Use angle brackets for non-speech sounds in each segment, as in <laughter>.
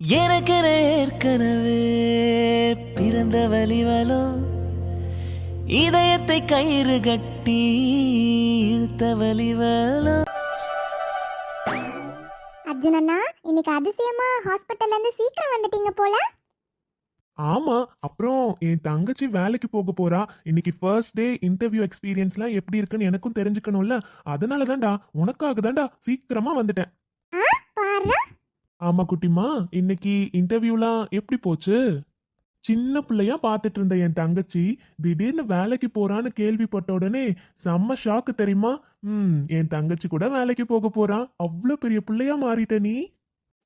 எனக்கென ஏற்கனவே பிறந்த வலிவலோ இதயத்தை கயிறு கட்டி இழுத்த வலிவலோ அர்ஜுன் அண்ணா இன்னைக்கு அதிசயமா ஹாஸ்பிட்டல்ல இருந்து சீக்கிரம் வந்துட்டீங்க போல. ஆமா அப்புறம் என் தங்கச்சி வேலைக்கு போக போறா. இன்னைக்கு ஃபர்ஸ்ட் டே இன்டர்வியூ எக்ஸ்பீரியன்ஸ்லாம் எப்படி இருக்குன்னு எனக்கும் தெரிஞ்சுக்கணும்ல. அதனால தான்டா உனக்காக தான்டா சீக்கிரமா வந்துட்டேன். ஆமா குட்டிமா இன்னைக்கு இன்டர்வியூலாம் எப்படி போச்சு? சின்ன பிள்ளையா பார்த்துட்டு இருந்த என் தங்கச்சி திடீர்னு வேலைக்கு போறான்னு கேள்விப்பட்ட உடனே செம்ம ஷாக்கு தெரியுமா? ம் என் தங்கச்சி கூட வேலைக்கு போக போறா. அவ்வளோ பெரிய பிள்ளையா மாறிட்ட நீ.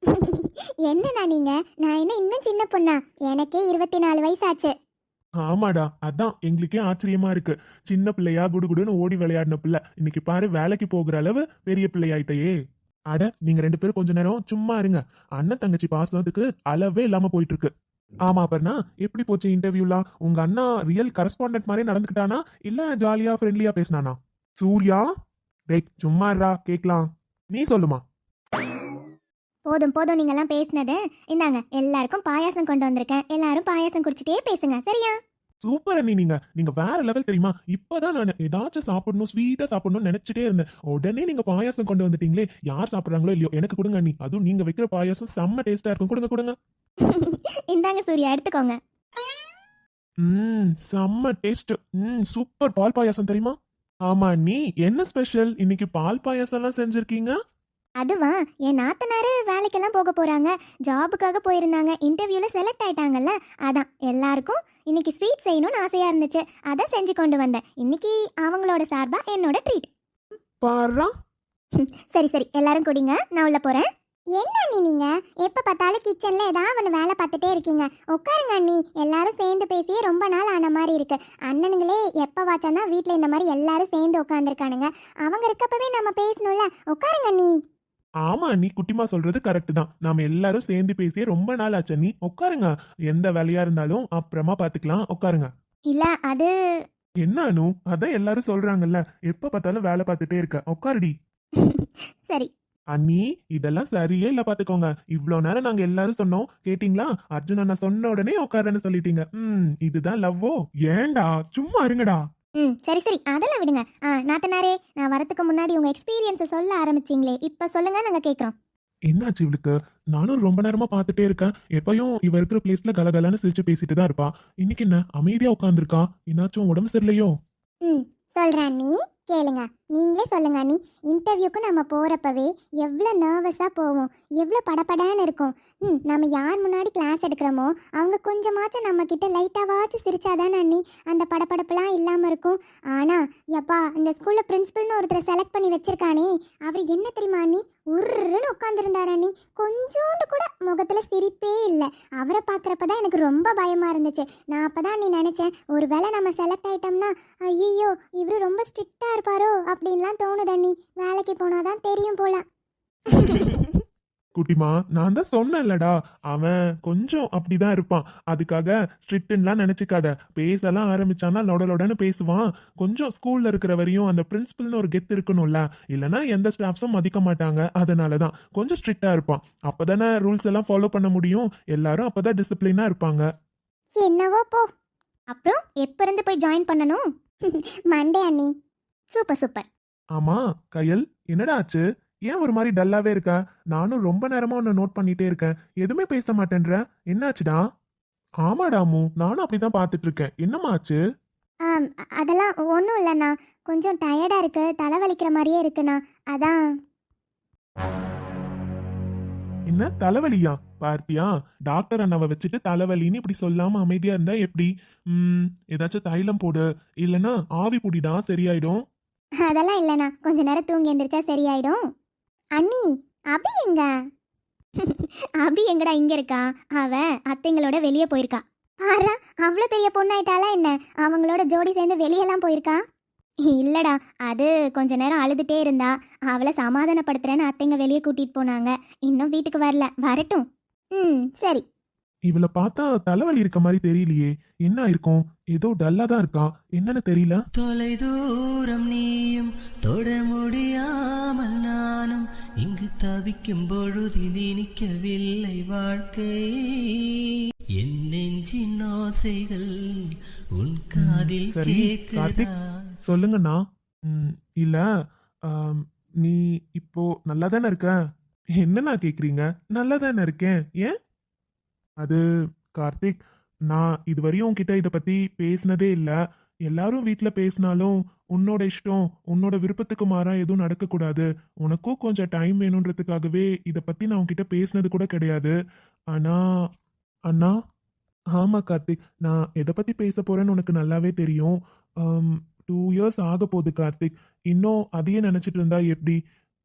<laughs> என்னண்ணா நீங்க? நான் என்ன இன்னும் சின்ன பொண்ணா? எனக்கே இருபத்தி நாலு வயசாச்சு. ஆமாடா அதான். எங்களுக்கே ஆச்சரியமா இருக்கு. சின்ன பிள்ளையா குடுகுடுன்னு ஓடி விளையாடின பிள்ளை. இன்னைக்கு பாரு வேலைக்கு போகிற அளவு பெரிய பிள்ளையாயிட்டையே. அட நீங்க ரெண்டு பேரும் கொஞ்ச நேரம் சும்மா இருங்க. அண்ணன் தங்கச்சி பாசத்துக்கு அளவே இல்லாம போயிட்டு இருக்கு ஆமா அப்பர்னா எப்படி போச்சு இன்டர்வியூலாம் உங்க அண்ணா ரியல் கரஸ்பாண்டன்ட் மாதிரி நடந்துக்கிட்டானா? இல்ல ஜாலியா ஃப்ரெண்ட்லியா பேசினானா? சூர்யா? டேய் சும்மா இருடா கேக்கலாம். நீ சொல்லுமா. போதும் போதும் நீங்க எல்லாம் பேசினது. இந்தாங்க எல்லாருக்கும் பாயாசம் கொண்டு வந்திருக்கேன். எல்லாரும் பாயாசம் குடிச்சிட்டே பேசுங்க சரியா? சூப்பர் அண்ணி. நீங்க நீங்க வேற லெவல் தெரியுமா? இப்பதான் நான் ஏதாச்சும் சாப்பிடணும் ஸ்வீட்டா சாப்பிடணும்னு நினைச்சிட்டே இருந்தேன். உடனே நீங்க பாயாசம் கொண்டு வந்துட்டீங்களே. யார் சாப்பிடுறாங்களோ இல்லையோ எனக்கு கொடுங்க அண்ணி. அதுவும் நீங்க வைக்கிற பாயாசம் செம்ம டேஸ்டா இருக்கும். கொடுங்க கொடுங்க. <laughs> இந்தாங்க சூர்யா. எடுத்துக்கோங்க. ம் செம்ம டேஸ்ட் ம் சூப்பர் பால் பாயாசம் தெரியுமா? ஆமா நீ என்ன ஸ்பெஷல் இன்னைக்கு பால் பாயாசம் எல்லாம் செஞ்சிருக்கீங்க? அதுவா? என் நாத்தனாரு வேலைக்கெல்லாம் போக போறாங்க. ஜாபுக்காக போயிருந்தாங்க. இன்டர்வியூல செலக்ட் ஆயிட்டாங்கல்ல? அதான். எல்லாருக்கும் இன்னைக்கு ஸ்வீட் செய்யணும்னு ஆசையா இருந்துச்சு. அதான் செஞ்சு கொண்டு வந்தேன். இன்னைக்கு அவங்களோட சார்பா என்னோட ட்ரீட் பாரா? சரி சரி. எல்லாரும் குடிங்க. நான் உள்ள போறேன். என்ன அண்ணி நீங்க? எப்ப பார்த்தாலும் கிச்சன்ல ஏதாவது ஒன்று வேலை பார்த்துட்டே இருக்கீங்க. உட்காருங்க அண்ணி. எல்லாரும் சேர்ந்து பேசியே ரொம்ப நாள் ஆன மாதிரி இருக்கு. அண்ணனுங்களே எப்ப வாச்சானா வீட்ல இந்த மாதிரி எல்லாரும் சேர்ந்து உட்காந்துருக்கானுங்க அவங்க இருக்கப்பவே நம்ம பேசணும்ல. உட்காருங்க அண்ணி. ஆமா நீ குட்டிமா சொல்றது கரெக்ட் தான். நாம எல்லாரும் சேர்ந்து பேசியே ரொம்ப நாள் ஆச்சு. நீ உட்காருங்க. எந்த வேலையா இருந்தாலும் அப்புறமா பாத்துக்கலாம். உட்காருங்க. இல்ல அது என்ன அனு? அதான் எல்லாரும் சொல்றாங்கல்ல. எப்ப பார்த்தாலும் வேலை பார்த்துட்டே இருக்க. உட்காருடி. <laughs> சரி. அண்ணி இதெல்லாம் சரியே இல்ல பாத்துக்கோங்க. இவ்ளோ நேரம் நாங்க எல்லாரும் சொன்னோம். கேட்டிங்களா? அர்ஜுன் அண்ணா சொன்ன உடனே உட்காருன்னு சொல்லிட்டீங்க. ம் இதுதான் லவ்வோ? ஏன்டா? சும்மா இருங்கடா. ம் சரி சரி. அதெல்லாம் விடுங்க. ஆ நாத்தனாரே நான் வரதுக்கு முன்னாடி உங்க எக்ஸ்பீரியன்ஸை சொல்ல ஆரம்பிச்சிங்களே. இப்போ சொல்லுங்க நாங்க கேட்குறோம் என்னாச்சு இவளுக்கு நானும் ரொம்ப நேரமா பார்த்துட்டே இருக்கேன். எப்பயும் இவ இருக்கிற பிளேஸ்ல கலகலன்னு சிரிச்சு பேசிட்டு தான் இருப்பா. இன்னைக்கு என்ன அமைதியா உட்காந்துருக்கா என்னாச்சும் உடம்பு சரியில்லையோ? ம் சொல்கிறேன் அண்ணி கேளுங்க. நீங்களே சொல்லுங்க அண்ணி. இன்டர்வியூக்கு நம்ம போகிறப்பவே எவ்வளோ நர்வஸாக போவோம். எவ்வளோ படப்படான்னு இருக்கும். ம் நம்ம யார் முன்னாடி கிளாஸ் எடுக்கிறோமோ அவங்க கொஞ்சமாச்சும் நம்மக்கிட்ட கிட்ட லைட்டாவாச்சும் சிரிச்சாதானே அண்ணி? அந்த படப்படப்புலாம் இல்லாமல் இருக்கும். ஆனால் எப்பா இந்த ஸ்கூலில் பிரின்ஸிபல்னு ஒருத்தரை செலக்ட் பண்ணி வச்சிருக்கானே அவர் என்ன தெரியுமா அண்ணி? உருன்னு உட்காந்துருந்தாரு அண்ணி. கொஞ்சோண்டு கூட முகத்தில் சிரிப்பே இல்லை. அவரை பார்க்குறப்ப தான் எனக்கு ரொம்ப பயமாக இருந்துச்சு. நான் அப்போ தான் நீ நினச்சேன் ஒரு வேளை நம்ம செலக்ட் ஆயிட்டோம்னா ஐயோ இவரு ரொம்ப ஸ்ட்ரிக்டாக இருப்பாரோ அப்படின்லாம் தோணுது அண்ணி. வேலைக்கு போனாதான் தெரியும் போல. குட்டிமா நான் தான் சொன்னேன்லடா. அவன் கொஞ்சம் அப்படிதான் இருப்பான். அதுக்காக ஸ்ட்ரிக்ட்லாம் நினைச்சுக்காத. பேசலாம் ஆரம்பிச்சானா லொட லொடன்னு பேசுவான். கொஞ்சம் ஸ்கூல்ல இருக்கிற வரையும் அந்த பிரின்சிபல்னு ஒரு கெத்து இருக்கணும்ல. இல்லைன்னா எந்த ஸ்டாஃப்ஸும் மதிக்க மாட்டாங்க. அதனால தான் கொஞ்சம் ஸ்ட்ரிக்டா இருப்பான். அப்பதானே ரூல்ஸ் எல்லாம் ஃபாலோ பண்ண முடியும். எல்லாரும் அப்பதான் டிசிப்ளினா இருப்பாங்க. என்னவோ போ. அப்புறம் எப்ப இருந்து போய் ஜாயின் பண்ணணும்? <laughs> மண்டே அண்ணி. Super super. ஆமா கயல் என்னடா ஆச்சு? ஏன் ஒரு மாதிரி டல்லாவே இருக்க? நானும் ரொம்ப நேரமா உன்னை நோட் பண்ணிட்டே இருக்கேன். எதுவுமே பேச மாட்டேன்ற? என்னாச்சுடா ஆமாடாமு நானும் அப்படிதான் பார்த்துட்டு இருக்கேன் என்னம்மா ஆச்சு? அதெல்லாம் ஒன்றும் இல்லைண்ணா. கொஞ்சம் டயர்டாக இருக்கு. தலை வலிக்கிற மாதிரியே இருக்குண்ணா. அதான். என்ன தலைவலியா? பார்த்தியா? டாக்டர் அண்ணாவை வச்சுட்டு தலைவலின்னு இப்படி சொல்லாம அமைதியா இருந்தா எப்படி? ம் ஏதாச்சும் தைலம் போடு. இல்லைன்னா ஆவி புடிடா சரியாயிடும். அதெல்லாம் இல்லைண்ணா. கொஞ்ச நேரம் தூங்கி எந்திரிச்சா சரியாயிடும். அண்ணி அபி எங்க? <laughs> அபி எங்கடா இங்க இருக்கா? அவ அத்தைங்களோட வெளியே போயிருக்கா. ஆறா அவ்வளோ பெரிய பொண்ணாயிட்டாளா என்ன? அவங்களோட ஜோடி சேர்ந்து வெளியெல்லாம் போயிருக்கா? இல்லடா அது கொஞ்ச நேரம் அழுதுட்டே இருந்தா. அவளை சமாதானப்படுத்துறேன்னு அத்தைங்க வெளியே கூட்டிட்டு போனாங்க. இன்னும் வீட்டுக்கு வரல. வரட்டும். ம் சரி. இவளை பார்த்தா தலைவலி இருக்க மாதிரி தெரியலையே. என்ன இருக்கும் ஏதோ டல்லா தான் இருக்கா? என்னன்னு தெரியல. தொலை தூரம் நீயும் தொட முடியாமல் நானும் இங்கு தவிக்கும் பொழுதில் இனிக்கவில்லை வாழ்க்கை. என் நெஞ்சின் ஓசைகள் உன் காதில் கேட்குதா சொல்லுங்கண்ணா. இல்ல நீ இப்போ நல்லா தானே இருக்க? என்னண்ணா கேக்குறீங்க? நல்லா தானே இருக்கேன். ஏன்? அது கார்த்திக் நான் இதுவரையும் உன்கிட்ட இதை பத்தி பேசினதே இல்லை. எல்லாரும் வீட்டில் பேசினாலும் உன்னோட இஷ்டம் உன்னோட விருப்பத்துக்கு மாறா எதுவும் நடக்கக்கூடாது. உனக்கும் கொஞ்சம் டைம் வேணுன்றதுக்காகவே இதை பத்தி நான் உன்கிட்ட பேசினது கூட கிடையாது. ஆனா அண்ணா ஆமாம் கார்த்திக் நான் எதை பத்தி பேச போறேன்னு உனக்கு நல்லாவே தெரியும். டூ இயர்ஸ் ஆக போகுது கார்த்திக். இன்னும் அதையே நினச்சிட்டு இருந்தா எப்படி?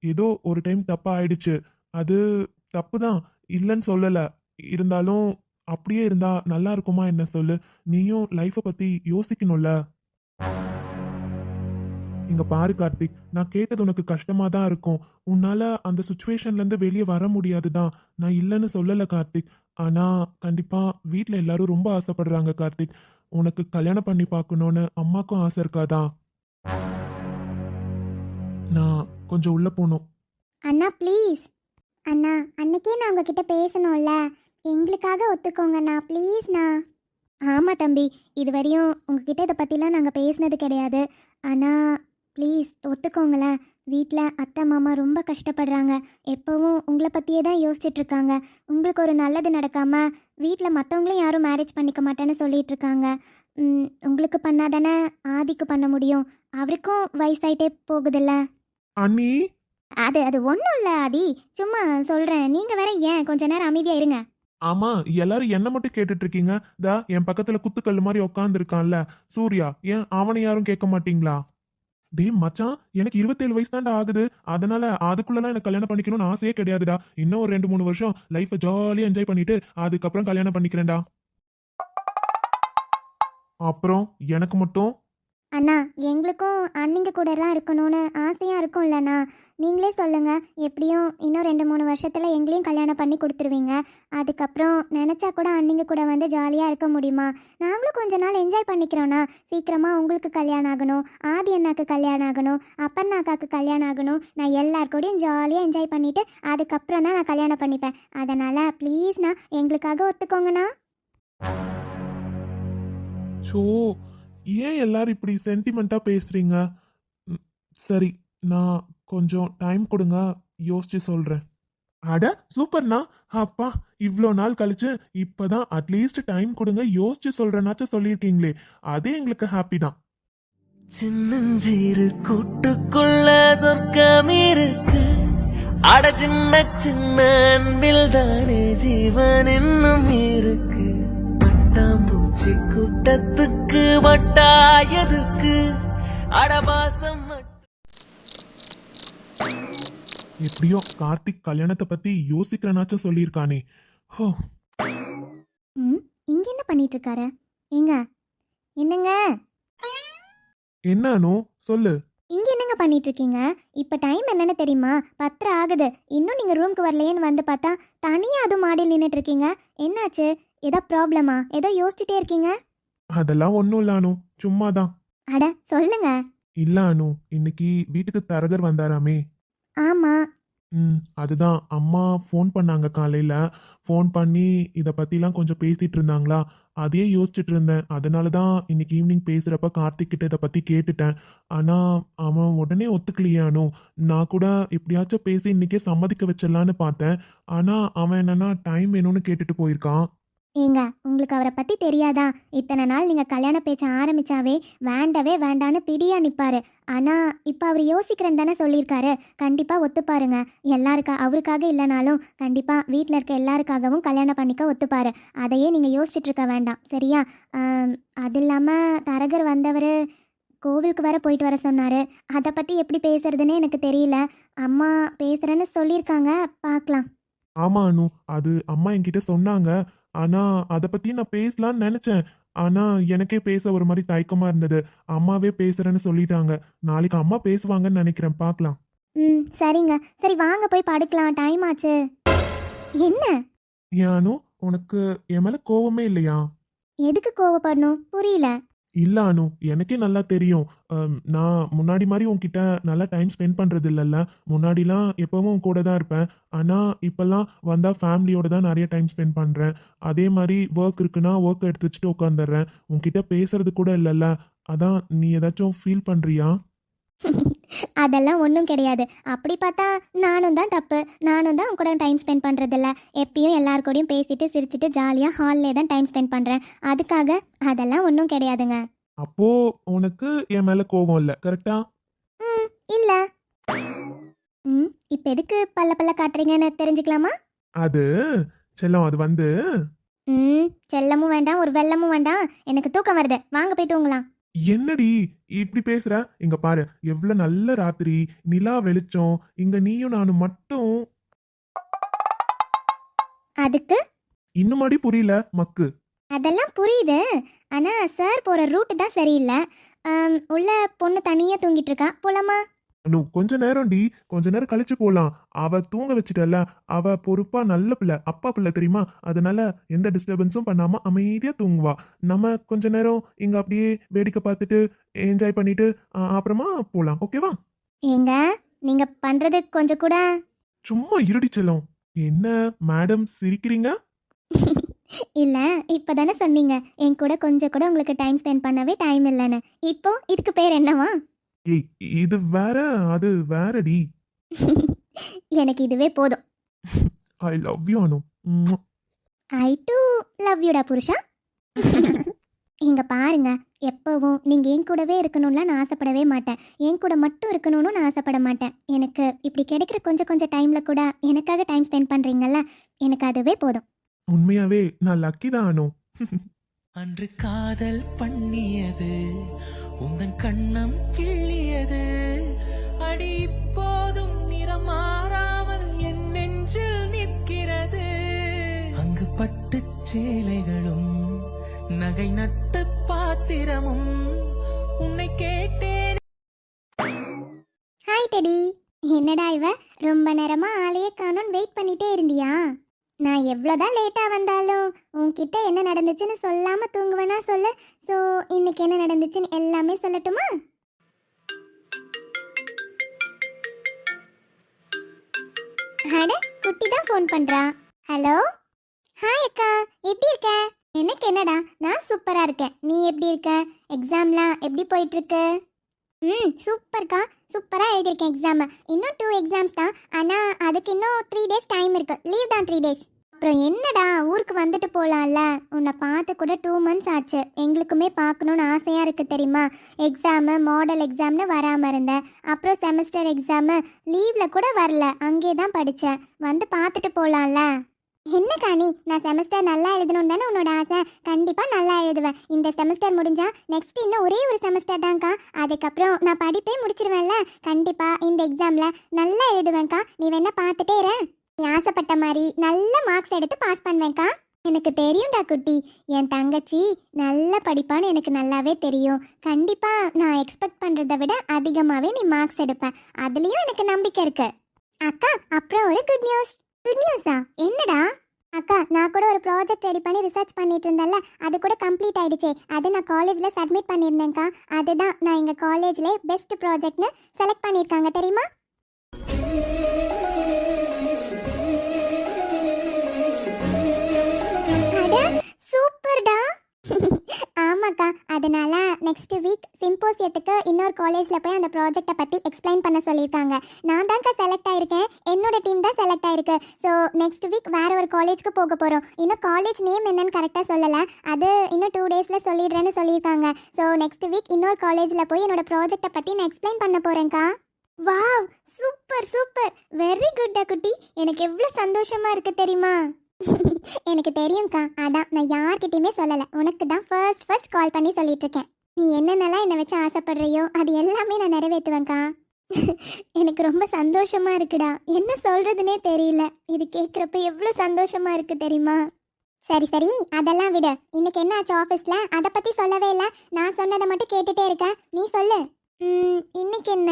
ஏதோ ஒரு டைம் தப்பாக ஆயிடுச்சு அது தப்பு தான் இல்லைன்னு சொல்லலை. இருந்தாலும் அப்படியே இருந்தா நல்லா இருக்குமா என்ன சொல்லு? நீயும் லைஃப்பை பத்தி யோசிக்கணும்ல. இங்க பாரு கார்த்திக் நான் கேட்டது உனக்கு கஷ்டமா தான் இருக்கும். உன்னால அந்த சுச்சுவேஷன்ல இருந்து வெளியே வர முடியாதுதான் நான் இல்லைன்னு சொல்லல கார்த்திக். ஆனா கண்டிப்பா வீட்டுல எல்லாரும் ரொம்ப ஆசைப்படுறாங்க கார்த்திக். உனக்கு கல்யாணம் பண்ணி பார்க்கணும்னு அம்மாக்கும் ஆசை இருக்காதான் நான் கொஞ்சம் உள்ள போகணும் அண்ணா ப்ளீஸ் அண்ணா அன்னைக்கே நான் உங்ககிட்ட பேசணும்ல. எங்களுக்காக ஒத்துக்கோங்கண்ணா ப்ளீஸ்ண்ணா ஆமாம் தம்பி இதுவரையும் உங்ககிட்ட இதை பற்றிலாம் நாங்கள் பேசினது கிடையாது. ஆனால் ப்ளீஸ் ஒத்துக்கோங்களேன் வீட்டில் அத்தை மாமா ரொம்ப கஷ்டப்படுறாங்க. எப்போவும் உங்களை பற்றியே தான் யோசிச்சுட்டு இருக்காங்க உங்களுக்கு ஒரு நல்லது நடக்காமல் வீட்டில் மற்றவங்களையும் யாரும் மேரேஜ் பண்ணிக்க மாட்டேன்னு சொல்லிட்டு இருக்காங்க ம், உங்களுக்கு பண்ணாதானே ஆதிக்கு பண்ண முடியும்? அவருக்கும் வயசாயிட்டே போகுதுல்ல. அண்ணி? அது அது ஒன்றும் இல்லை ஆதி. சும்மா சொல்கிறேன் நீங்கள் வேற ஏன் கொஞ்ச நேரம் அமைதியாக இருங்க. ஆமா எல்லாரும் என்ன மட்டும் கேட்டுட்டு இருக்கீங்க தா என் பக்கத்துல குத்துக்கல்லு மாதிரி உட்காந்துருக்கான்ல சூர்யா ஏன் அவனை யாரும் கேட்க மாட்டீங்களா? டேய் மச்சான் எனக்கு இருபத்தேழு வயசு தான்டா ஆகுது. அதனால அதுக்குள்ளலாம் எனக்கு கல்யாணம் பண்ணிக்கணும்னு ஆசையே கிடையாதுடா. இன்னும் ஒரு ரெண்டு மூணு வருஷம் லைஃப்பை ஜாலியா என்ஜாய் பண்ணிட்டு அதுக்கப்புறம் கல்யாணம் பண்ணிக்கிறேன்டா. அப்புறம் எனக்கு மட்டும் அண்ணா எங்களுக்கும் அண்ணிங்க கூடலாம் இருக்கணும்னு ஆசையாக இருக்கும்லண்ணா. நீங்களே சொல்லுங்கள் எப்படியும் இன்னும் ரெண்டு மூணு வருஷத்தில் எங்களையும் கல்யாணம் பண்ணி கொடுத்துருவீங்க. அதுக்கப்புறம் நினச்சா கூட அண்ணிங்க கூட வந்து ஜாலியாக இருக்க முடியுமா? நாங்களும் கொஞ்ச நாள் என்ஜாய் பண்ணிக்கிறோண்ணா சீக்கிரமாக உங்களுக்கு கல்யாணம் ஆகணும் ஆதி அண்ணாக்கு கல்யாணம் ஆகணும் அப்பண்ணா அக்காக்கு கல்யாணம் ஆகணும். நான் எல்லார் கூடயும் ஜாலியாக என்ஜாய் பண்ணிவிட்டு அதுக்கப்புறம் தான் நான் கல்யாணம் பண்ணிப்பேன். அதனால் ப்ளீஸ்ண்ணா எங்களுக்காக ஒத்துக்கோங்கண்ணா. ஸோ ஏன் எல்லாரும் இப்படி சென்டிமெண்ட்டாக பேசுகிறீங்க சரி நான் கொஞ்சம் டைம் கொடுங்க யோசிச்சு சொல்கிறேன் அட சூப்பர்ண்ணா. அப்பா இவ்வளோ நாள் கழிச்சு இப்போதான் அட்லீஸ்ட் டைம் கொடுங்க யோசிச்சு சொல்கிறேனாச்சும் சொல்லியிருக்கீங்களே. அதே எங்களுக்கு ஹாப்பி தான். சின்னஞ்சிறு கூட்டுக்குள்ள சொர்க்கம் இருக்கு. அட சின்ன சின்ன அன்பில் தானே ஜீவன் இன்னும் இருக்கு. பட்டாம்பூச்சி கூட்டத்துக்கு வட்டாயதுக்கு அடபாசம் மட்டும் எப்படியோ கார்த்திக் கல்யாணத்தை பற்றி யோசிக்கிறேனாச்சும் சொல்லியிருக்கானே. ஹோ. ம் இங்கே என்ன பண்ணிட்டு இருக்காரு ஏங்க என்னங்க? என்ன அனு சொல்லு. இங்க என்னங்க பண்ணிட்டு இருக்கீங்க இப்ப டைம் என்னன்னு தெரியுமா? பத்தரை ஆகுது. இன்னும் நீங்க ரூம்க்கு வரலையேன்னு வந்து பார்த்தா தனியா அதுவும் மாடியில் நின்றுட்டு இருக்கீங்க என்னாச்சு? ஏதோ ப்ராப்ளமா ஏதோ யோசிச்சுட்டே இருக்கீங்க? அதெல்லாம் ஒன்றும் இல்லை அனு. சும்மா தான் அட சொல்லுங்க. இல்லை அனு. இன்னைக்கு வீட்டுக்கு தரகர் வந்தாராமே. ஆமா. ம் அதுதான். அம்மா ஃபோன் பண்ணாங்க காலையில். ஃபோன் பண்ணி இதை பற்றிலாம் கொஞ்சம் பேசிகிட்டு இருந்தாங்களா? அதையே யோசிச்சுட்டு இருந்தேன். அதனால தான் இன்னைக்கு ஈவினிங் பேசுகிறப்ப கார்த்திக் கிட்ட இதை பற்றி கேட்டுட்டேன். ஆனால் அவன் உடனே ஒத்துக்கலையானோ நான் கூட எப்படியாச்சும் பேசி இன்னைக்கே சம்மதிக்க வச்சிடலான்னு பார்த்தேன். ஆனால் அவன் என்னன்னா டைம் வேணும்னு கேட்டுட்டு போயிருக்கான். ஏங்க உங்களுக்கு அவரை பத்தி தெரியாதா? இத்தனை நாள் நீங்க கல்யாண பேச்ச ஆரம்பிச்சாவே வேண்டவே வேண்டான்னு பிடியா நிப்பாரு. ஆனா இப்ப அவர் யோசிக்கிறேன்னு தானே சொல்லியிருக்காரு. கண்டிப்பா ஒத்துப்பாருங்க. எல்லாருக்கா அவருக்காக இல்லைனாலும் கண்டிப்பா வீட்டில் இருக்க எல்லாருக்காகவும் கல்யாணம் பண்ணிக்க ஒத்துப்பாரு. அதையே நீங்க யோசிச்சுட்டு இருக்க வேண்டாம். சரியா? அது இல்லாம தரகர் வந்தவர் கோவிலுக்கு வர போயிட்டு வர சொன்னாரு. அதை பத்தி எப்படி பேசுறதுன்னே எனக்கு தெரியல. அம்மா பேசுறேன்னு சொல்லியிருக்காங்க. பார்க்கலாம். ஆமா அனு. அது அம்மா என்கிட்ட சொன்னாங்க. ஆனா அதை பத்தி நான் பேசலாம்னு நினைச்சேன். ஆனா எனக்கே பேச ஒரு மாதிரி தயக்கமா இருந்தது. அம்மாவே பேசுறேன்னு சொல்லிட்டாங்க. நாளைக்கு அம்மா பேசுவாங்கன்னு நினைக்கிறேன். பார்க்கலாம் ம் சரிங்க. சரி வாங்க போய் படுக்கலாம். டைம் ஆச்சு. என்ன? அனு உனக்கு என் மேல கோவமே இல்லையா? எதுக்கு கோவப்படணும்? புரியல. இல்ல அனு எனக்கே நல்லா தெரியும். நான் முன்னாடி மாதிரி உன்கிட்ட நல்லா டைம் ஸ்பெண்ட் பண்றது இல்லைல்ல முன்னாடிலாம் எப்பவும் உன் கூட தான் இருப்பேன். ஆனா இப்பெல்லாம் வந்தா ஃபேமிலியோட தான் நிறைய டைம் ஸ்பெண்ட் பண்றேன். அதே மாதிரி ஒர்க் இருக்குன்னா ஒர்க் எடுத்து வச்சுட்டு உட்காந்துடுறேன் உன்கிட்ட பேசுறது கூட இல்லைல்ல. அதான் நீ ஏதாச்சும் ஃபீல் பண்றியா? <laughs> அதெல்லாம் ஒன்றும் கிடையாது. அப்படி பார்த்தா நானும் தான் தப்பு. நானும் தான் உன் கூட டைம் ஸ்பெண்ட் பண்ணுறதில்ல எப்பயும் எல்லார் கூடயும் பேசிட்டு சிரிச்சிட்டு ஜாலியாக ஹால்லே தான் டைம் ஸ்பெண்ட் பண்ணுறேன் அதுக்காக அதெல்லாம் ஒன்றும் கிடையாதுங்க. அப்போ உனக்கு என் மேல கோவம் இல்லை கரெக்டா ம் இல்லை. ம் இப்போ எதுக்கு பல்ல பல்ல காட்டுறீங்கன்னு தெரிஞ்சுக்கலாமா? அது செல்லம் அது வந்து ம் செல்லமும் வேண்டாம் ஒரு வெள்ளமும் வேண்டாம். எனக்கு தூக்கம் வருது. வாங்க போய் தூங்கலாம். என்னடி இப்படி பேசுற? இங்க பாரு எவ்வளவு நல்ல ராத்திரி. நிலா வெளிச்சம். இங்க நீயும் நானும் மட்டும். அதுக்கு? இன்னுமாடி புரியல மக்கு. அதெல்லாம் புரியுது. ஆனால் சார் போகிற ரூட்டு தான் சரியில்லை. உள்ள பொண்ணு தனியாக தூங்கிட்டு இருக்கா? போலாமா? அனு கொஞ்ச நேரம் டி கொஞ்ச நேரம் கழிச்சு போலாம். அவ தூங்க வச்சுட்டல அவ பொறுப்பா நல்ல பிள்ளை அப்பா பிள்ளை தெரியுமா? அதனால எந்த டிஸ்டர்பன்ஸும் பண்ணாம அமைதியா தூங்குவா. நம்ம கொஞ்ச நேரம் இங்க அப்படியே வேடிக்கை பார்த்துட்டு என்ஜாய் பண்ணிட்டு அப்புறமா போலாம். ஓகேவா ஏங்க நீங்கள் பண்ணுறது கொஞ்சம் கூட. சும்மா இருடி செல்லம். என்ன மேடம் சிரிக்கிறீங்க? <laughs> இல்லை இப்போ தானே சொன்னீங்க. என் கூட கொஞ்சம் கூட உங்களுக்கு டைம் ஸ்பெண்ட் பண்ணவே டைம் இல்லைன்னு. இப்போ இதுக்கு பேர் என்னவா? ஏய் இது வேற அது வேறடி. <laughs> எனக்கு இதுவே போதும். I love you Anu. I do love யூடா புருஷா. <laughs> இங்க பாருங்க எப்பவும் நீங்க என் கூடவே இருக்கணும்லாம் நான் ஆசைப்படவே மாட்டேன். என் கூட மட்டும் இருக்கணும்னு நான் ஆசைப்பட மாட்டேன். எனக்கு இப்படி கிடைக்கிற கொஞ்சம் கொஞ்சம் டைம்ல கூட எனக்காக டைம் ஸ்பெண்ட் பண்றீங்கல்ல எனக்கு அதுவே போதும். உண்மையாவே நான் லக்கி தான் அனு. <laughs> அன்று காதல் பண்ணியது உங்கள் கண்ணம் கிள்ளியது. அடி இப்போதும் நிறம் மாறாமல் என் நெஞ்சில் நிற்கிறது. அங்கு பட்டுச் சேலைகளும் நகை நட்டு பாத்திரமும் உன்னை கேட்டேன். ஹாய் டெடி என்னடா இவ? ரொம்ப நேரமா ஆளையே காணோன்னு வெயிட் பண்ணிட்டே இருந்தியா? நான் எவ்வளோதான் லேட்டாக வந்தாலும் உன்கிட்ட என்ன நடந்துச்சுன்னு சொல்லாமல் தூங்குவேனா சொல்லு. ஸோ இன்னைக்கு என்ன நடந்துச்சுன்னு எல்லாமே சொல்லட்டுமா? அட குட்டி தான் ஃபோன் பண்ணுறா ஹலோ ஹாய் அக்கா எப்படி இருக்க? எனக்கு என்னடா நான் சூப்பராக இருக்கேன். நீ எப்படி இருக்க? எக்ஸாம்லாம் எப்படி போயிட்டுருக்கு ம் சூப்பர்க்கா. சூப்பராக எழுதியிருக்கேன் எக்ஸாம் இன்னும் டூ எக்ஸாம்ஸ் தான். ஆனால் அதுக்கு இன்னும் த்ரீ டேஸ் டைம் இருக்கு. லீவ் தான் த்ரீ டேஸ் அப்புறம் என்னடா ஊருக்கு வந்துட்டு போகலாம்ல உன்னை பார்த்து கூட டூ மந்த்ஸ் ஆச்சு. எங்களுக்குமே பார்க்கணுன்னு ஆசையாக இருக்குது தெரியுமா? எக்ஸாமு மாடல் எக்ஸாம்னு வராமல் இருந்தேன் அப்புறம் செமஸ்டர் எக்ஸாமு லீவில் கூட வரல. அங்கே தான் படித்தேன் வந்து பார்த்துட்டு போகலாம்ல என்ன காணி? நான் செமஸ்டர் நல்லா எழுதணும் தானே உன்னோட ஆசை. கண்டிப்பாக நல்லா எழுதுவேன். இந்த செமஸ்டர் முடிஞ்சா நெக்ஸ்ட் இன்னும் ஒரே ஒரு செமஸ்டர் தான்க்கா. அதுக்கப்புறம் நான் படிப்பே முடிச்சிருவேன்ல. கண்டிப்பாக இந்த எக்ஸாமில் நல்லா எழுதுவேன்க்கா. நீ வேணா பார்த்துட்டே இரு. நீ ஆசைப்பட்ட மாதிரி நல்ல மார்க்ஸ் எடுத்து பாஸ் பண்ணுவேன்க்கா. எனக்கு தெரியும்டா குட்டி. என் தங்கச்சி நல்லா படிப்பான்னு எனக்கு நல்லாவே தெரியும். கண்டிப்பாக நான் எக்ஸ்பெக்ட் பண்ணுறதை விட அதிகமாகவே நீ மார்க்ஸ் எடுப்பேன் அதுலேயும் எனக்கு நம்பிக்கை இருக்கு. அக்கா அப்புறம் ஒரு குட் நியூஸ் குட் நியூஸா என்னடா? அக்கா நான் கூட ஒரு ப்ராஜெக்ட் ரெடி பண்ணி ரிசர்ச் பண்ணிட்டு இருந்தேன்ல அது கூட கம்ப்ளீட் ஆயிடுச்சு. அது நான் காலேஜில் சப்மிட் பண்ணியிருந்தேன்க்கா. அதுதான் நான் எங்கள் காலேஜில் பெஸ்ட் ப்ராஜெக்ட்னு செலக்ட் பண்ணியிருக்காங்க தெரியுமா? சூப்பர்டா ஆமாக்கா. அதனால நெக்ஸ்ட் வீக் சிம்போசியத்துக்கு இன்னொரு காலேஜில் போய் அந்த ப்ராஜெக்டை பற்றி எக்ஸ்பிளைன் பண்ண சொல்லியிருக்காங்க. நான் தான்க்கா செலக்ட் ஆயிருக்கேன். என்னோட டீம் தான் செலக்ட் ஆயிருக்கு. ஸோ நெக்ஸ்ட் வீக் வேற ஒரு காலேஜ்க்கு போக போகிறோம் இன்னும் காலேஜ் நேம் என்னன்னு கரெக்டாக சொல்லலை. அது இன்னும் டூ டேஸில் சொல்லிடுறேன்னு சொல்லியிருக்காங்க. ஸோ நெக்ஸ்ட் வீக் இன்னொரு காலேஜில் போய் என்னோட ப்ராஜெக்டை பற்றி நான் எக்ஸ்பிளைன் பண்ண போகிறேன்க்கா வாவ் சூப்பர் சூப்பர் வெரி குட்டா குட்டி. எனக்கு எவ்வளோ சந்தோஷமாக இருக்குது தெரியுமா? <laughs> எனக்கு தெரியும்க்கா. அதான் நான் யார்கிட்டயுமே சொல்லலை. உனக்கு தான் ஃபர்ஸ்ட் ஃபர்ஸ்ட் கால் பண்ணி சொல்லிட்டு இருக்கேன் நீ என்னென்னலாம் என்னை வச்சு ஆசைப்படுறியோ அது எல்லாமே நான் நிறைவேற்றுவேன்க்கா. <laughs> எனக்கு ரொம்ப சந்தோஷமா இருக்குடா. என்ன சொல்றதுனே தெரியல. இது கேட்குறப்ப எவ்வளோ சந்தோஷமா இருக்கு தெரியுமா? சரி சரி. அதெல்லாம் விடு. இன்னைக்கு என்ன ஆச்சு ஆஃபீஸில் அதை பற்றி சொல்லவே இல்லை. நான் சொன்னதை மட்டும் கேட்டுட்டே இருக்கேன் நீ சொல்லு. இன்னைக்கு என்ன?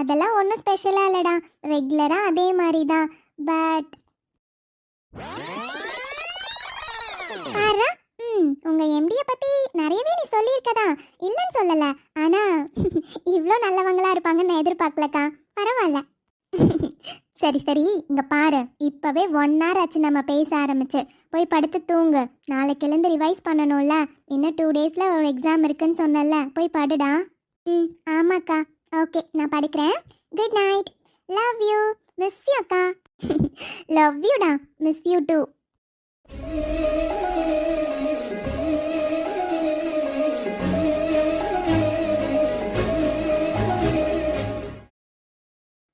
அதெல்லாம் ஒன்றும் ஸ்பெஷலாக இல்லைடா. ரெகுலராக அதே மாதிரி தான் பட் உங்க எம்டிய பத்தி நிறையவே நீ சொல்லியிருக்கதா. இல்லைன்னு சொல்லல. ஆனா இவ்வளோ நல்லவங்களா இருப்பாங்கன்னு எதிர்பார்க்கலக்கா. பரவாயில்ல. சரி சரி இங்க பாரு. இப்பவே ஒன் ஹவர் ஆச்சு நம்ம பேச ஆரம்பிச்சு. போய் படுத்து தூங்கு. நாளைக்கு எழுந்து ரிவைஸ் பண்ணணும்ல. இன்னும் டூ டேஸ்ல ஒரு எக்ஸாம் இருக்குன்னு சொன்னல போய் படுடா. ம் ஆமாக்கா. ஓகே நான் படிக்கிறேன். Good night love you miss அக்கா. லவ் யூடா மிஸ் யூ டூ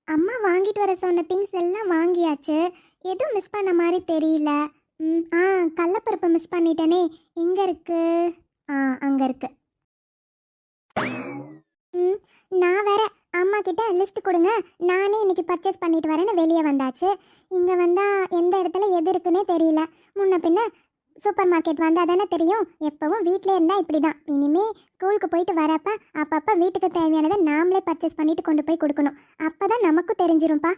அம்மா வாங்கிட்டு வர சொன்ன திங்ஸ் எல்லாம் வாங்கியாச்சு. எதுவும் மிஸ் பண்ண மாதிரி தெரியல. ம், ஆ கடலப்பருப்பு மிஸ் பண்ணிட்டேனே. எங்க இருக்கு? ஆ அங்க இருக்கு. ம், நான் வேற அம்மா கிட்ட லிஸ்ட் கொடுங்க. நானே இன்னைக்கு பர்ச்சேஸ் பண்ணிட்டு வரேன்னு வெளியே வந்தாச்சு. இங்கே வந்தால் எந்த இடத்துல எது இருக்குன்னே தெரியல. முன்ன பின்ன சூப்பர் மார்க்கெட் வந்தால் தானே தெரியும். எப்பவும் வீட்டிலே இருந்தால் இப்படி தான் இனிமே ஸ்கூலுக்கு போயிட்டு வரப்ப அப்பப்போ வீட்டுக்கு தேவையானதை நாமளே பர்ச்சேஸ் பண்ணிட்டு கொண்டு போய் கொடுக்கணும். அப்போ தான் நமக்கும் தெரிஞ்சிரும்ப்பா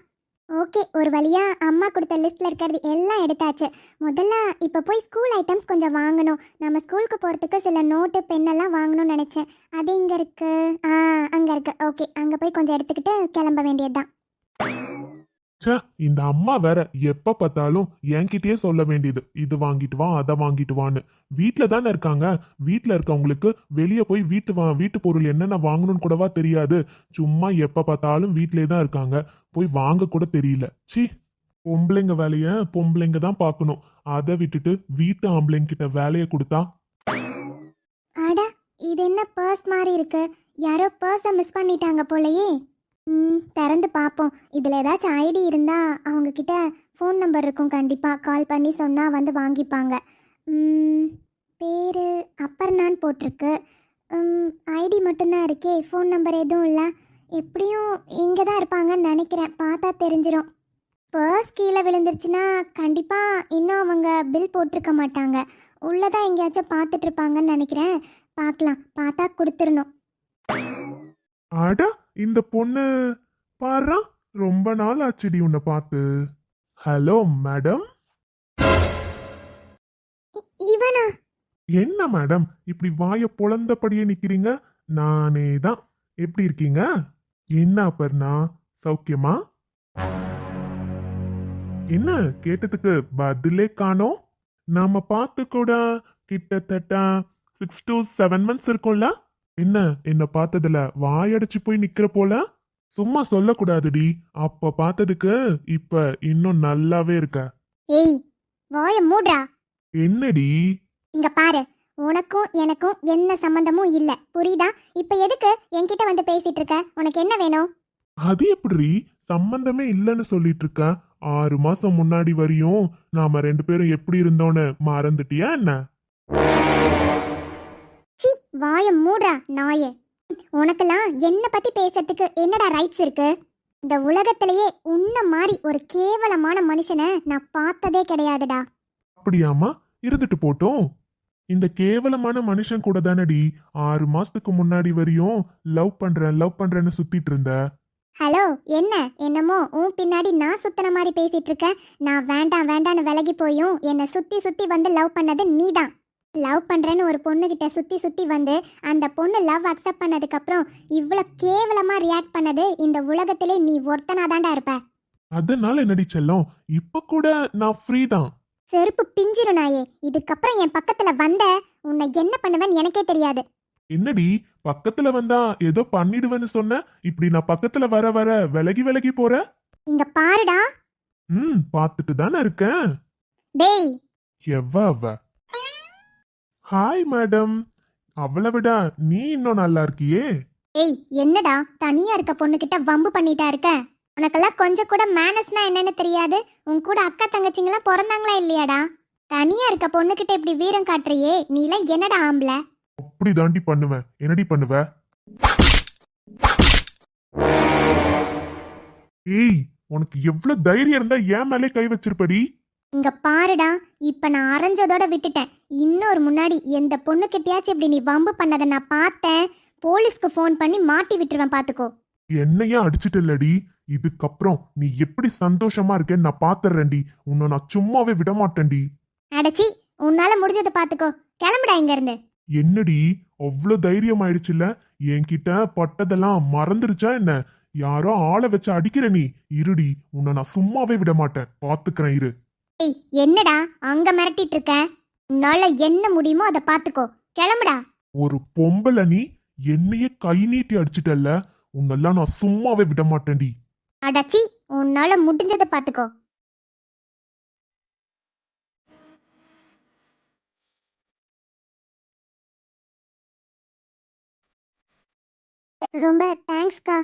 ஓகே ஒரு வழியாக அம்மா கொடுத்த லிஸ்ட்டில் இருக்கிறது எல்லாம் எடுத்தாச்சு. முதல்ல இப்போ போய் ஸ்கூல் ஐட்டம்ஸ் கொஞ்சம் வாங்கணும். நம்ம ஸ்கூலுக்கு போகிறதுக்கு சில நோட்டு பெண்ணெல்லாம் வாங்கணும்னு நினச்சேன். அது இங்கே இருக்குது ஆ அங்கே இருக்கு. ஓகே அங்கே போய் கொஞ்சம் எடுத்துக்கிட்டு கிளம்ப வேண்டியதுதான். ச்சே இந்த அம்மா வேற எப்ப பார்த்தாலும் என்கிட்டயே சொல்ல வேண்டியது. இது வாங்கிட்டு வா அதை வாங்கிட்டு வான்னு. வீட்ல தானே இருக்காங்க. வீட்ல இருக்கவங்களுக்கு வெளியே போய் வீட்டு வா வீட்டு பொருள் என்னென்ன வாங்கணும்னு கூடவா தெரியாது. சும்மா எப்ப பார்த்தாலும் வீட்லயே தான் இருக்காங்க. போய் வாங்க கூட தெரியல. ச்சீ பொம்பளைங்க வேலைய பொம்பளைங்க தான் பார்க்கணும். அதை விட்டுட்டு வீட்டு ஆம்பளைங்க கிட்ட வேலையை கொடுத்தா? இது என்ன பர்ஸ் மாதிரி இருக்கு? யாரோ பர்ஸை மிஸ் பண்ணிட்டாங்க போலயே. ம் திறந்து பார்ப்போம் இதில் ஏதாச்சும் ஐடி இருந்தால் அவங்கக்கிட்ட ஃபோன் நம்பர் இருக்கும் கண்டிப்பாக கால் பண்ணி சொன்னால் வந்து வாங்கிப்பாங்க. ம், பேரு அப்பர்னான்னு போட்டிருக்கு. ஐடி மட்டும்தான் இருக்கே. ஃபோன் நம்பர் எதுவும் இல்லை. எப்படியும் இங்கே தான் இருப்பாங்கன்னு நினைக்கிறேன். பார்த்தா தெரிஞ்சிடும் பர்ஸ் கீழே விழுந்துருச்சுன்னா கண்டிப்பாக இன்னும் அவங்க பில் போட்டிருக்க மாட்டாங்க. உள்ளதான் எங்கேயாச்சும் பார்த்துட்ருப்பாங்கன்னு நினைக்கிறேன். பார்க்கலாம். பார்த்தா கொடுத்துடணும் அட இந்த பொண்ணு பாரா ரொம்ப நாள் ஆச்சுடி உன்னை பார்த்து. Hello madam? இவனா? என்ன மேடம் இப்படி வாய பொழந்தபடியே நிக்கிறீங்க? நானே தான். எப்படி இருக்கீங்க? என்ன அப்பர்ணா சௌக்கியமா? என்ன கேட்டதுக்கு பதிலே காணோம்? நாம பார்த்து கூட கிட்டத்தட்ட சிக்ஸ் to செவன் மந்த்ஸ் இருக்கும்ல? என்ன என்ன பார்த்ததுல வாயடைச்சு போய் நிக்கிற போல? சும்மா சொல்லக்கூடாதுடி. அப்ப பார்த்ததுக்கு இப்ப இன்னும் நல்லாவே இருக்க. ஏய் வாய மூடுறா. என்னடி? இங்க பாரு உனக்கும் எனக்கும் எந்த சம்பந்தமும் இல்ல. புரியுதா? இப்ப எதுக்கு என்கிட்ட வந்து பேசிட்டு இருக்க? உனக்கு என்ன வேணும்? அது எப்படி சம்பந்தமே இல்லைன்னு சொல்லிட்டு இருக்க ஆறு மாசம் முன்னாடி வரையும் நாம ரெண்டு பேரும் எப்படி இருந்தோன்னு மறந்துட்டியா என்ன? வாய மூடுறா நாயே. உனக்கெல்லாம் என்ன பத்தி பேசுறதுக்கு என்னடா ரைட்ஸ் இருக்கு? இந்த உலகத்திலேயே உன்ன மாதிரி ஒரு கேவலமான மனுஷனை நான் பார்த்ததே கிடையாதுடா. அப்படியாமா இருந்துட்டு போட்டோம். இந்த கேவலமான மனுஷன் கூட தானடி ஆறு மாசத்துக்கு முன்னாடி வரையும் லவ் பண்றேன் லவ் பண்றேன்னு சுத்திட்டு இருந்த. ஹலோ என்ன? என்னமோ உன் பின்னாடி நான் சுத்தின மாதிரி பேசிட்டு இருக்க. நான் வேண்டாம் வேண்டான்னு விலகி போயும் என்னை சுத்தி சுத்தி வந்து லவ் பண்ணது நீதான். லவ் பண்றேன்னு ஒரு பொண்ணு கிட்ட சுத்தி சுத்தி வந்து அந்த பொண்ணு லவ் அக்செப்ட் பண்ணதுக்கு அப்புறம் இவ்வளவு கேவலமா ரியாக்ட் பண்ணது இந்த உலகத்திலே நீ ஒருத்தனாதான்டா இருப்ப. அதனால என்னடி செல்லம்? இப்ப கூட நான் ஃப்ரீ தான். செருப்பு பிஞ்சிரும் நாயே. இதுக்கப்புறம் என் பக்கத்துல வந்த உன்னை என்ன பண்ணுவேன்னு எனக்கே தெரியாது. என்னடி? பக்கத்துல வந்தா ஏதோ பண்ணிடுவேன்னு சொன்ன? இப்படி நான் பக்கத்துல வர வர விலகி விலகி போற? இங்க பாருடா. ம் பார்த்துட்டு தானே இருக்கேன். டேய். எவ்வ அவ ஹாய் மேடம் அவளை விட நீ இன்னும் நல்லா இருக்கியே? ஏய் என்னடா? தனியா இருக்க பொண்ணுகிட்ட வம்பு பண்ணிட்டா இருக்க? உனக்கெல்லாம் கொஞ்சம் கூட மேனஸ்னா என்னன்னு தெரியாது. உன் கூட அக்கா தங்கச்சிங்களாம் பிறந்தாங்களா இல்லையாடா? தனியா இருக்க பொண்ணுகிட்ட இப்படி வீரம் காட்டுறியே? நீலாம் என்னடா ஆம்பளை? அப்படி தாண்டி பண்ணுவேன் என்னடி பண்ணுவ? ஏய் உனக்கு எவ்வளவு தைரியம் இருந்தா ஏன் மேலே கை வச்சிருப்படி? இங்க பாருடா இப்ப நான் அரைஞ்சதோட விட்டுட்டேன். இன்னொரு முன்னாடி எந்த பொண்ணுகிட்டயாச்சும் இப்படி நீ வம்பு பண்ணதை நான் பார்த்தேன். போலீஸ்க்கு ஃபோன் பண்ணி மாட்டி விட்டுருவேன் பாத்துக்கோ. என்னையா அடிச்சிட்டு இல்லடி இதுக்கப்புறம் நீ எப்படி சந்தோஷமா இருக்கேன்னு நான் பாத்துறேன்டி. உன்னை நான் சும்மாவே விட மாட்டேன்டி அடச்சி உன்னால முடிஞ்சதை பாத்துக்கோ. கிளம்புடா இங்க இருந்து என்னடி அவ்வளோ தைரியம் ஆயிடுச்சுல்ல? என்கிட்ட பட்டதெல்லாம் மறந்துருச்சா என்ன? யாரோ ஆளை வச்சு அடிக்கிற நீ. இருடி உன்னை நான் சும்மாவே விட மாட்டேன் பாத்துக்கிறேன் இரு. ஏய் என்னடா அங்க மிரட்டிட்டு இருக்க உன்னால என்ன முடியுமோ அதை பாத்துக்கோ. கிளம்புடா. ஒரு பொம்பளை நீ என்னையே கை நீட்டி அடிச்சிட்டல்ல? உன்னெல்லாம் நான் சும்மாவே விட மாட்டேன்டி. அடச்சி உன்னால முடிஞ்சதை பாத்துக்கோ. ரொம்ப தேங்க்ஸ்க்கா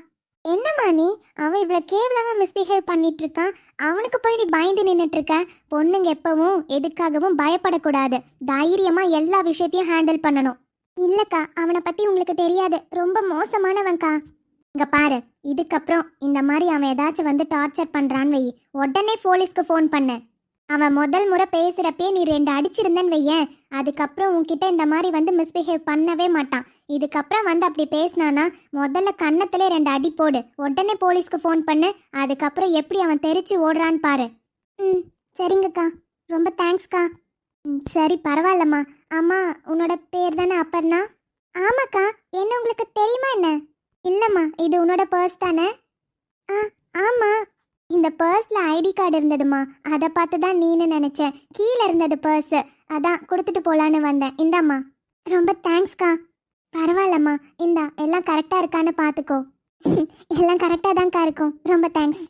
என்னம்மா நீ? அவன் இவ்வளோ கேவலமாக மிஸ்பிஹேவ் பண்ணிட்டு இருக்கான் அவனுக்கு போய் நீ பயந்து நின்றுட்டு இருக்க பொண்ணுங்க எப்பவும் எதுக்காகவும் பயப்படக்கூடாது. தைரியமாக எல்லா விஷயத்தையும் ஹேண்டில் பண்ணணும். இல்லைக்கா அவனை பற்றி உங்களுக்கு தெரியாது. ரொம்ப மோசமானவன்க்கா. இங்கே பாரு இதுக்கப்புறம் இந்த மாதிரி அவன் ஏதாச்சும் வந்து டார்ச்சர் பண்ணுறான் வை. உடனே போலீஸ்க்கு ஃபோன் பண்ணு. அவன் முதல் முறை பேசுகிறப்பே நீ ரெண்டு அடிச்சிருந்தேன்னு வையேன். அதுக்கப்புறம் உன்கிட்ட இந்த மாதிரி வந்து மிஸ்பிஹேவ் பண்ணவே மாட்டான். இதுக்கப்புறம் வந்து அப்படி பேசினானா முதல்ல கன்னத்திலே ரெண்டு அடி போடு. உடனே போலீஸ்க்கு ஃபோன் பண்ணு. அதுக்கப்புறம் எப்படி அவன் தெரிச்சு ஓடுறான்னு பாரு. ம் சரிங்கக்கா. ரொம்ப தேங்க்ஸ்க்கா ம் சரி பரவாயில்லம்மா. அம்மா உன்னோட பேர் தானே அப்பர்ணா? ஆமாக்கா. என்ன உங்களுக்கு தெரியுமா என்ன? இல்லைம்மா இது உன்னோட பர்ஸ் தானே? ஆ ஆமாம் இந்த பர்ஸில் ஐடி கார்டு இருந்ததுமா? அதை பார்த்து தான் நீனு நினச்சேன். கீழே இருந்தது பர்ஸு அதான் கொடுத்துட்டு போகலான்னு வந்தேன். இந்தாம்மா. ரொம்ப தேங்க்ஸ்க்கா பரவாயில்லம்மா. இந்தா எல்லாம் கரெக்டாக இருக்கான்னு பார்த்துக்கோ. <laughs> எல்லாம் கரெக்டாக தான்க்கா இருக்கும். ரொம்ப தேங்க்ஸ்